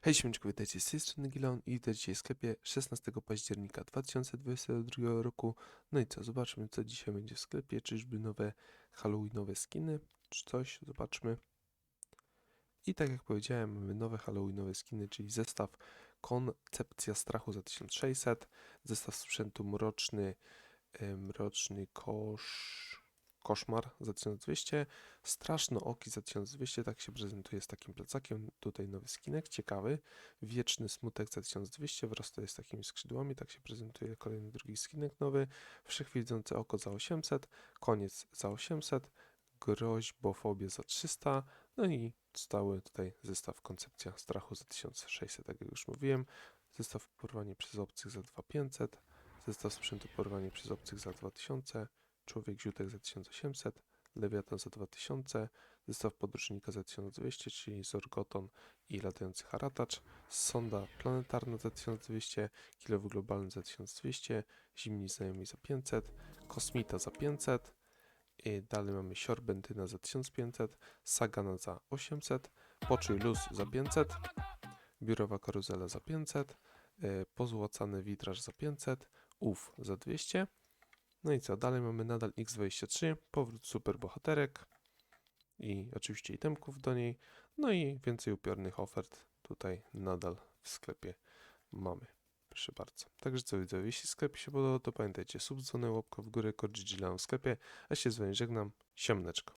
Hej Siemczku, witajcie z tej strony Gilon i witajcie dzisiaj w sklepie 16 października 2022 roku. No i co, zobaczmy co dzisiaj będzie w sklepie, czyżby nowe halloweenowe skiny, czy coś, zobaczmy. I tak jak powiedziałem, mamy nowe halloweenowe skiny, czyli zestaw Koncepcja Strachu za 1600, zestaw sprzętu Mroczny, Mroczny Kosz... Koszmar za 1200, Straszno Oki za 1200, tak się prezentuje z takim plecakiem. Tutaj nowy skinek, ciekawy. Wieczny Smutek za 1200 wraz to jest takimi skrzydłami, tak się prezentuje kolejny drugi skinek nowy. Wszechwidzące Oko za 800, Koniec za 800, Groźbofobia za 300, no i stały tutaj zestaw Koncepcja Strachu za 1600, tak jak już mówiłem. Zestaw Porwanie przez Obcych za 2500, zestaw Sprzętu Porwanie przez Obcych za 2000, Człowiek Ziutek za 1800, Lewiatan za 2000, zestaw podróżnika za 1200, czyli Zorgoton i latający haratacz, sonda planetarna za 1200, kilowy globalny za 1200, zimni znajomi za 500, kosmita za 500, i dalej mamy siorbentyna za 1500, sagana za 800, poczuj luz za 500, biurowa karuzela za 500, e, pozłacany witraż za 500, UF za 200, no i co, dalej mamy nadal X23, powrót superbohaterek i oczywiście itemków do niej, no i więcej upiornych ofert tutaj nadal w sklepie mamy. Proszę bardzo. Także co widzę, jeśli sklep się podobał, to pamiętajcie, subdzwony, łapka w górę, kod w sklepie, a się z wami żegnam, siemneczko.